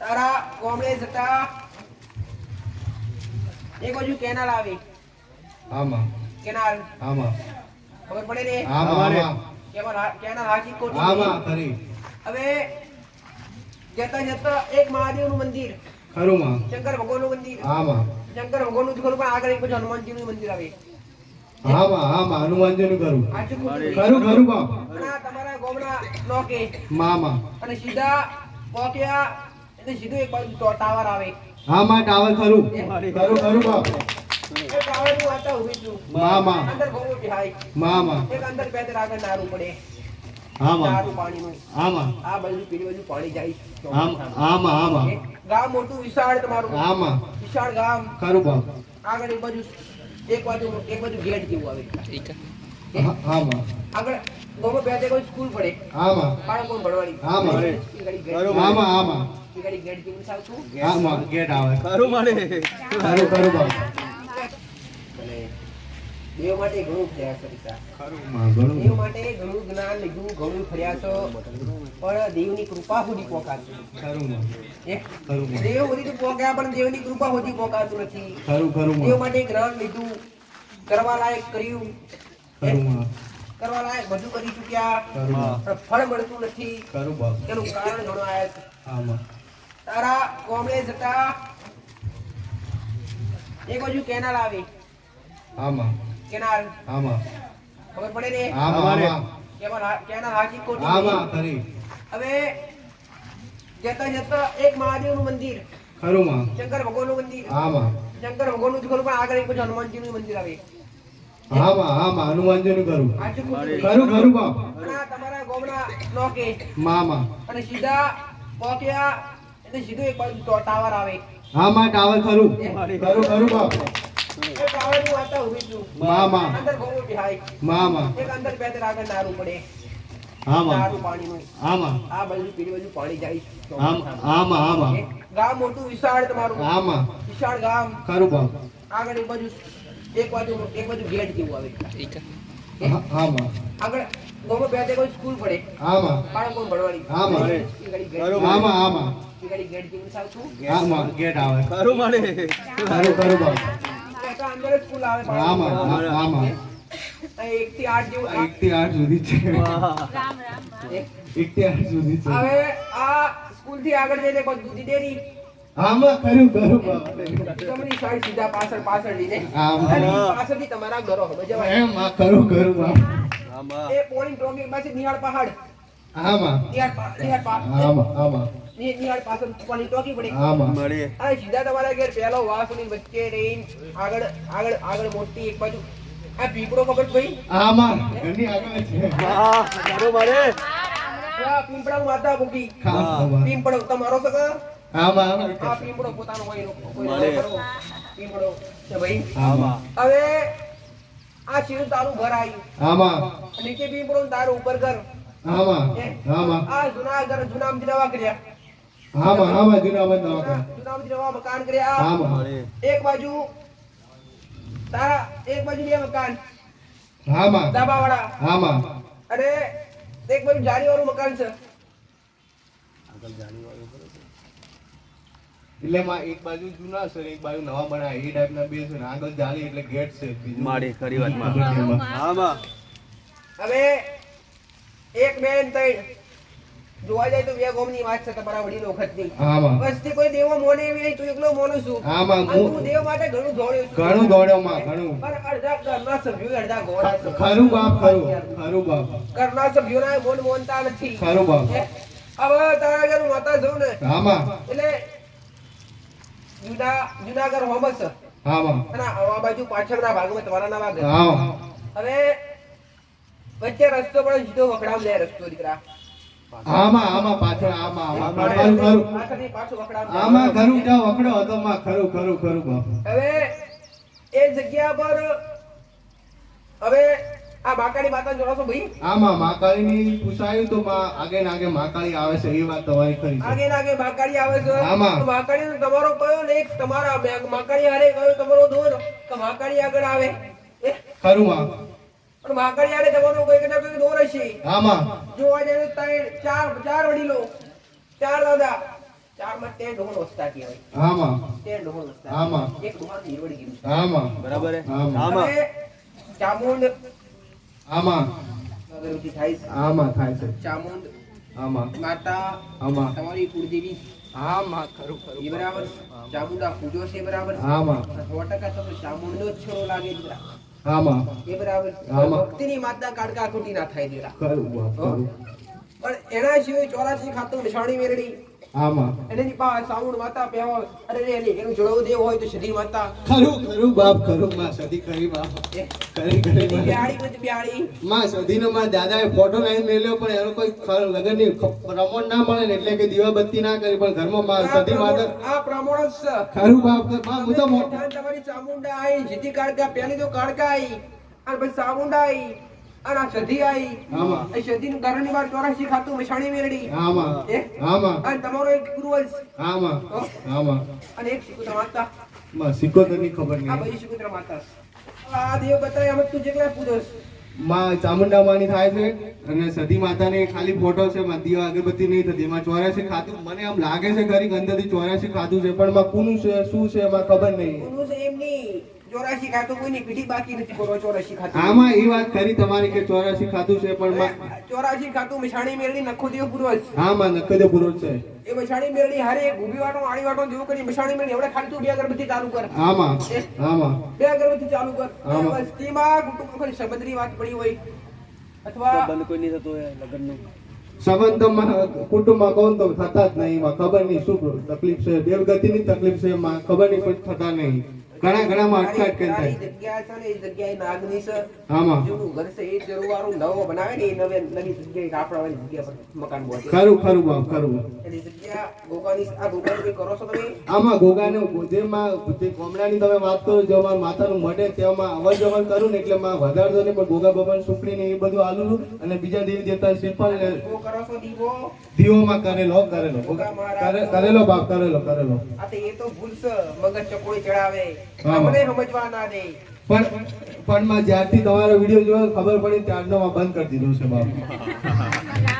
તારા ગોમડે જતા એક બાજુ કેનાલ આવે. આમાં. કેનાલ. આમાં. ખબર પડે ને? આમાં કેનાલ કેનાલ હાકી કોટી આમાં ખરી. હવે જતા જતા એક મહાદેવનું મંદિર. ખરું માં શંકર ભગવાનનું મંદિર. આમાં. શંકર ભગવાનનું જ ખરું પણ આગળ એક બાજુ હનુમાનજીનું મંદિર આવે. હા આમાં હનુમાનજી નું કરું ખરું ખરું બાપ. અને આ તમારા ગામના નોકે મામા. અને સીધા પોક્યા એટલે સીધું એક બાજુ ટાવર આવે. આમાં ટાવર ખરું. ખરું ખરું બાપ. અંદર બિહાય એક અંદર આગળ નારું પડે. આમાં નારું પાણીનું. આમાં આ બાજુ પેલી બાજુ પાણી જાય. આમ આમાં આમાં એક ગામ મોટું વિશાળ તમારું. વિશાળ ગામ. ખરું બાપ. આગળ એક બાજુ એક બાજુ એક બાજુ ગેટ જેવું આવે. આ- આમાં આગળ ગામમાં બે સ્કૂલ પડે. આમાં બાળકો ભણવાની. આમાં. આમાં આમાં એ ગેટ જેવું થાવતું આમાં ગેટ આવે. ખરું મળે ખરું ખરું બાપ. દેવ માટે ઘણું પ્રયાસ કરીતા ખરું માં ઘણું. દેવ માટે ઘણું જ્ઞાન લીધું ઘણું ફર્યા પણ દેવની કૃપા સુધી પોકાતું ખરું માં. ખરું દેવ સુધી તો પોક્યા પણ દેવની કૃપા સુધી પોકાતું નથી. ખરું ખરું દેવ માટે જ્ઞાન લીધું કરવા લાયક કર્યું ખરું માં. કરવા લાયક બધું કરી ચૂક્યા. પણ ફળ મળતું નથી. ખરું એનું કારણ ઘણું આયા છે. આમાં તારા ગામડે જતા એક બાજુ કેનાલ આવે. આમાં. કેનાલ. આમાં. ખબર પડે ને? આમાં કેનાલ હા- કેનાલ હાકી કોઠી આમાં ખરી. હવે જતા જતા એક મહાદેવનું મંદિર. ખરું માં શંકર ભગવાનનું મંદિર. આમાં. શંકર ભગવાનનું જ ખરું પણ આગળ એક બાજુ હનુમાનજીનું મંદિર આવે. હા આમાં. હનુમાનજી નું કરું બાપ. તમારા ગામના નોકે મામા. અને સીધા પોક્યા એટલે સીધું એક બાજુ ટાવર આવે. આમાં ટાવર ખરું. ખરું ખરું બાપ. આગળ એક મોટું વિશાળ તમારું. આમાં વિશાળ ગામ. ખરું આગળ એક બાજુ એક બાજુ એક બાજુ ગેટ જેવું આવે. આમાં આગળ ગામમાં બે કોઈ સ્કૂલ પડે. આમાં બાળકો ભણવાની. આમાં. આમાં આમાં એ ગેટ જેવું થાવતું આમાં ગેટ આવે. ખરું મળે. ખરું ખરું બાપ તો અંદર સ્કૂલ આવે આમાં આમાં એક થી આઠ જેવું એક થી આઠ સુધી છે. એક. એક થી આઠ સુધી છે. હવે આ સ્કૂલથી આગળ જઈને કોઈ દૂધી ડેરી આમાં કર્યું ખરું તમારી સાઈડ સીધા પાછળ પાછળ લઈને આમાં. અને પાછળથી તમારા ઘરો હવે જવાય એમ આ કરું ખરું આમાં. એ પોણી ડોંગી પાસે નિહાળ પહાડ. આમાં. નિહાળ પહાડ નિહાળ પહાડ આમાં આમાં. નિહાળ પાછળ પોણી ટોકી પડે. આમાં. મળે. આ સીધા તમારા ઘેર પહેલો વાસની વચ્ચે રહીને આગળ આગળ આગળ મોટી એક બાજુ. આ પીપળો ખબર ભાઈ આમાં. ઘરની આગળ છે. હા ખરું આ પીપળા માતા મૂકી. ખાસ પીપળો તમારો સગા? આમાં આમાં. આ પીપળો પોતાનો હોય કોઈ મળે. છે ભાઈ. આમાં. હવે આ સીધું તારું ઘર આવ્યું આમાં. નીચે પીપળો તારું ઉપર ઘર. આમાં આમાં. આ જૂના ઘર જૂના દવા કર્યા. આમાં આમાં જુનાબાદ દવાખાના જૂના દવા મકાન કર્યા. આમાં. એક બાજુ તારા એક બાજુ બે મકાન. આમાં. ધાબા વાળા આમાં. અને એક બાજુ જાળી વાળું મકાન છે. એટલે માં એક બાજુ જૂના છે એક બાજુ નવા બનાવે એ ટાઈપના બે છે ને આગળ જાળી એટલે ગેટ છે. બીજું મારી ખરી વાતમાં. હા માં. હવે એક બે ને ત્રણ જોવા જાય તો બે ગોમની વાત છે તમારા વડીલો વખતની. આમાં વસ્તી કોઈ દેવો મોને એવી નહીં તું એકલો મોનો છું. હા માં હું દેવ માટે ઘણું દોડ્યો છું. ઘણું દોડ્યો માં ઘણું. પણ અડધા ઘરના સભ્યો અડધા ગોળા છે. ખરું બાપ ખરું. ખરું બાપ. ઘરના સભ્યોના મોન મોનતા નથી. ખરું બાપ. હવે તારા ઘર માતા જોઉં ને? આમાં એટલે જુદા જુદા હોમ છે. અને આ બાજુ પાછળના ભાગમાં તમારા નવા ઘર હવે વચ્ચે રસ્તો પણ સીધો વખડામ લે રસ્તો દીકરા. આમાં આમાં પાછળ આમાં આમાં. ખરું ખરું. પાછળથી પાછો વખડામ લે. આમાં ખરું ત્યાં વખડો હતો માં ખરું ખરું ખરું બાપ. હવે એ જગ્યા પર હવે આ માકાળી માતા જોડાશો ભાઈ? આમાં માકાળીની પૂછાયું તો માં આગે નાગે માકાળી આવે છે એ વાત તમારી ખરી આગે નાગે માકાળી આવે છે. આમાં. તો બાકાડીનો તમારો કયો ને એક તમારા માકાળી હારે કયો તમારો દોર તો માકાળી આગળ આવે. ખરું માં. પણ માકાળી હારે તમારો કોઈ કે કોઈ દોર હશે. આમાં? જોવા જાય તો ત્રણ ચાર ચાર વડીલો. ચાર દાદા. તે ઢોળ વસ્તા કહેવાય આમાં? તે ડોહો વસ્તા આમાં. એક ડોહાનું નીરવડી ગયું આમાં? બરાબર હે. આમાં. આમાં? ચામુંડ આમાં. અગરબત્તી થાય છે. આમાં થાય છે. ચામુંડ આમાં. માતા આમાં. તમારી કુળદેવી. આમાં ખરું ખરું એ બરાબર? ચામુંડા પૂજો છે બરાબર? આમાં. સો ટકા તમને ચામુંડો જ છોરો લાગે દીકરા આમાં. એ બરાબર? આમાં. ભક્તિની માતા કાળકા કુટી ના થાય દીકરા ખરું ખરું. પણ એના સિવાય ચોરાસી ખાતું નિશાણી મેળડી આમાં. એની પાસે સાઉન્ડ માતા પહેવા અરે એની એનું જોડવું દેવ હોય તો સધી માતા ખરું ખરું બાપ ખરું માં સદી કરી બાપ. કરી કરી સધી માં. બિહાડી પછી બિહાડી માં માં દાદાએ ફોટો લાઈન મેલ્યો પણ એનો કોઈ ખ- લગનની ખ- ના મળે ને એટલે કે દીવાબત્તી ના કરી પણ ઘરમાં માં આ માતા આ પ્રમાણ જ. ખરું બાપમાં હું તો મોટા તમારી ચામુંડા આઈ જીતી કાળકા પહેલી તો કાળકા આવી અને પછી ચામુંડા આઈ. અને તમારો એક પૂર્વજ આમાં. આમાં. અને એક શિકુત્ર માતા. માં સિકોતરની ખબર આ નહીં બધી માતા. આ દેવ બતાવે આમ તું જેટલા પૂજસમાં ચામુંડા માની થાય છે અને સતી માતાને ખાલી ફોટો છે માં દીવા અગરબત્તી નહીં થતી. એમાં ચોર્યાસી ખાતું મને આમ લાગે છે ખરી અંદરથી ચોર્યાસી ખાતું છે પણ માં કોનું છે શું છે એમાં ખબર નહીં. એમ એમની ચોરાશી ખાતું કોઈની પીઠી બાકી નથી કરો ચોરાશી ખાતું. આમાં એ વાત ખરી તમારી કે ચોર્યાસી ખાતું છે પણ માં ચોરાશી ખાતું મિશાણી મેળડી નખો પૂર્વજ હા માં નકદે પૂરો છે. એ મિશાણી મેળડી હારે એક ઊભી વાટો આડી વાટો જેવું કરી મિશાણી મેળડી એવડે ખાલી તું બે અગરબત્તી ચાલુ કર. આમાં આમાં બે અગરબત્તી ચાલુ કર. વસ્તીમાં કુટુંબ ખાલી સંબંધની વાત પડી હોય અથવા બંધ કોઈ નહીં થતું હોય લગ્નનું. સંબંધોમાં કુટુંબમાં કોણ તો થતા જ નહીં ખબર નહીં શું તકલીફ છે દેવગતિની તકલીફ છે ખબર નહીં પણ થતા નહીં. ઘણા ઘણા માં અટકાટ કરી થાય જગ્યા છે ને એ જગ્યાએ નાગની છે. આમાં. જૂનું ઘર છે એ જરૂરવાળું નવો બનાવે ને એ નવે નવી જગ્યાએ કાપડાવાળી જગ્યા પર મકાન બોલે ખરું ખરું બાપ ખરું એની જગ્યા ગોગાની આ ગોગાનું કઈ કરો છો તમે? આમાં ગોગાને જેમાં જે કોમડાની તમે વાત કરો જેમાં માતાનું મઢે તેમાં અવર જવર કરું ને એટલે માં વધારતો ને પણ ગોગા બાબાની સુખડી ને એ બધું આલું અને બીજા દેવી દેવતા શ્રીફળ કરો છો દીવો? દીવોમાં કરેલો કરેલો. કરેલો બાપ કરેલો કરેલો. આ તો એ તો ભૂલ છે મગજ ચકોડી ચડાવે. અમને સમજવા ના દે પણ પણ માં જ્યારથી તમારો વીડિયો જોયો ખબર પડી ત્યારનો માં બંધ કરી દીધું છે બાપ.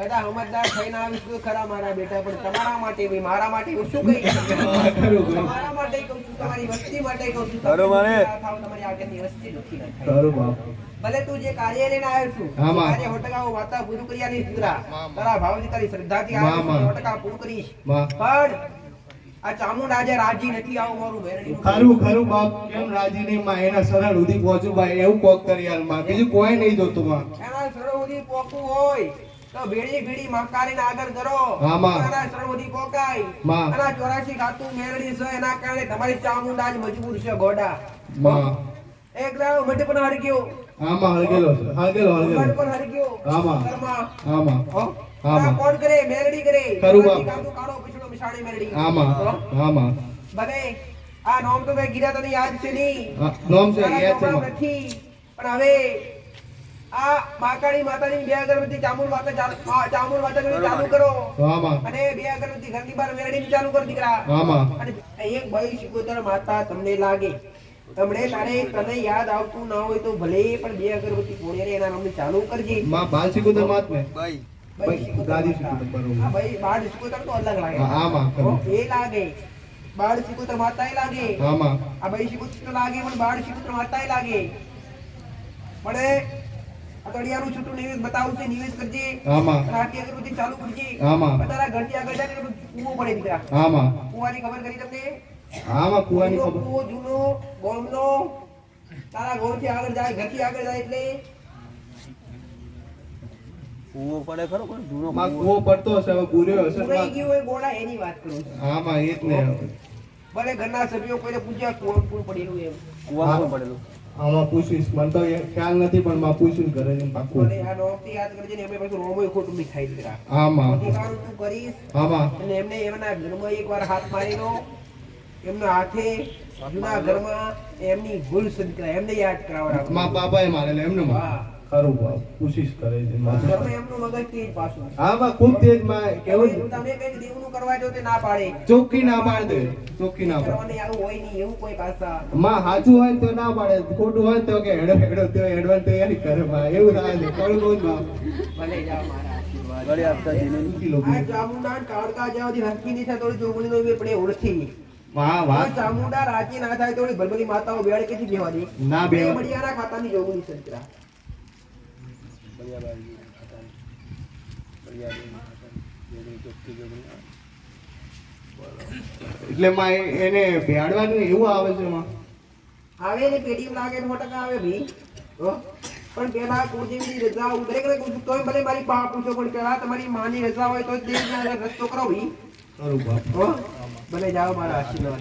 બધા સમજદાર થઈને આવીશ તો ખરા મારા બેટા પણ તમારા માટે બી મારા માટે હું શું કહી. તમારા માટે કહું છું તમારી વસ્તી માટે કહું છું. તારો મારે. તમારી આગળની વસ્તી દુઃખી ના થાય બાપ. ભલે તું જે કાર્ય લઈને આવ્યો છું. કાર્ય સો વાતા પૂરું કર્યા નહીં દીકરા તારા ભાવથી તારી શ્રદ્ધાથી આવ્યો છું, સો પૂરું કરીશ. પણ આ ચામુંડ આજે રાજી નથી આવું મારું મેરડીનું ખરું ખરું બાપ. કેમ રાજી નહીં માં? એના સરળ સુધી પહોંચું ભાઈ. એવું કોક કરી યારમાં. બીજું કોઈ નહીં જોતું માં. એના સરળ સુધી પહોંચવું હોય. તો ભેડી ભેડી મકારીને આગળ કરો. માં. એના પોકાય. એના ચોરાશી ખાતું મેળડી છે એના કારણે તમારી ચામુંડા જ મજબૂર છે ગોડા. માં. એક દાડો મઢ પણ હરગ્યો આમાં હળગેલો છે. હળગેલો મઢ હળગેલો પણ હરગ્યો આમાં. આમાં હો? હા, માં. આ કોણ કરે? મેરડી કરે. કરું બાપ. કાળો કાઢો મિશાણી મિસાણી આમાં આમાં ભલે આ નામ તો મેં ગીરા તને યાદ છે નહીં. નોમ છે યાદ છે નથી. પણ હવે આ માતાની માતાની બે અગરબત્તી ચામુર માતા ચામુર માતા કરી ચાલુ કરો. આમાં અને બે અગરબત્તી ઘરની બહાર મેળડીને ચાલુ કરો દીકરા. આમાં અને એક ભાઈ શિકોતર માતા તમને લાગે. તમને તારે તને યાદ આવતું ના હોય તો ભલે પણ બે અગરબત્તી કોણે રે એના નામે ચાલુ કરજે. માં બાલ શિકોતર માત મે ભાઈ શિકોતર માતા. બાળ શિકોતર તો અલગ લાગે. આમાં એ લાગે. બાળ શિકોતર માતાએ લાગે. આમાં આ ભાઈ શિકોતર તો લાગે પણ બાળ શિકોતર માતાએ લાગે. પણ આ તળિયાનું છૂટું નિવેશ બતાવું છે નિવેશ કરજે. આમાં. અગરબત્તી ચાલુ કરજે. આમાં. તારા ઘરથી આગળ જાય કુવો પડે દીકરા. આમાં. કૂવાની ખબર કરી તમને? આમાં કુવાની ખબર. કુવો જૂનો ગોમનો તારા ગોળથી આગળ જાય ઘરથી આગળ જાય એટલે? કૂવો પડે ખરો પણ જૂનો માં કુવો પડતો હશે હવે પૂર્યો હશે માં. ગયું હોય ગોળા એની વાત કરું આમાં એ જ ને ભલે ઘરના સભ્યો કોઈને પૂછ્યા કૂવો પડેલું એમ. પડેલું. આમાં પૂછીશ. મને તો ખ્યાલ નથી પણ માં પૂછીશ ઘરે જઈને પાકું અને આ નોમથી યાદ કરજે ને એમે પાછું રોમોય ખોટું નહીં થાય દીકરા આમાં. સારું તું કરીશ. આમાં. અને એમને એમના ઘરમાં એકવાર હાથ મારીનો એમના હાથે જૂના એમની ભૂલ સંકળાય એમને યાદ કરાવડાવો માં બાપાએ મારેલો એમને માં. ખરું બાપ પૂછીશ કરે છે એમનું મગજ તેજ પાછું આમાં ખૂબ તેજમાં કેવું તમે કઈ દેવનું કરવા જો તે ના પાડે. ચોખ્ખી ના પાડ દે ચોખ્ખી ના પાડ. આવું હોય નહીં એવું કોઈ પાછા માં સાચું હોય તો ના પાડે ખોટું હોય તો કે હેડો હેડો તો હેડવાની તૈયારી કરે માં. એવું થાય છે બાપ ભલે મારા આશીર્વાદ. આપતા આ કાળકા જોગણી નો આપણે ઓળખી વાહ વાહ. ચામુંડા રાજી ના થાય તો ભલભલી માતાઓ બેડ બેવાની ના બે બળિયાના ખાતાની. એટલે માં એને ભેડવાનું એવું આવે છે માં આવે ને પેટી લાગે સો ટકા આવે ભી? પણ પેલા કુળદેવીની રજા ઉતરે કે તોય ભલે મારી બા પૂછો પણ પેલા તમારી માની રજા હોય તો જ દેવના રસ્તો કરો ભી કરું બાપ. હો? ભલે જાઓ મારા આશીર્વાદ.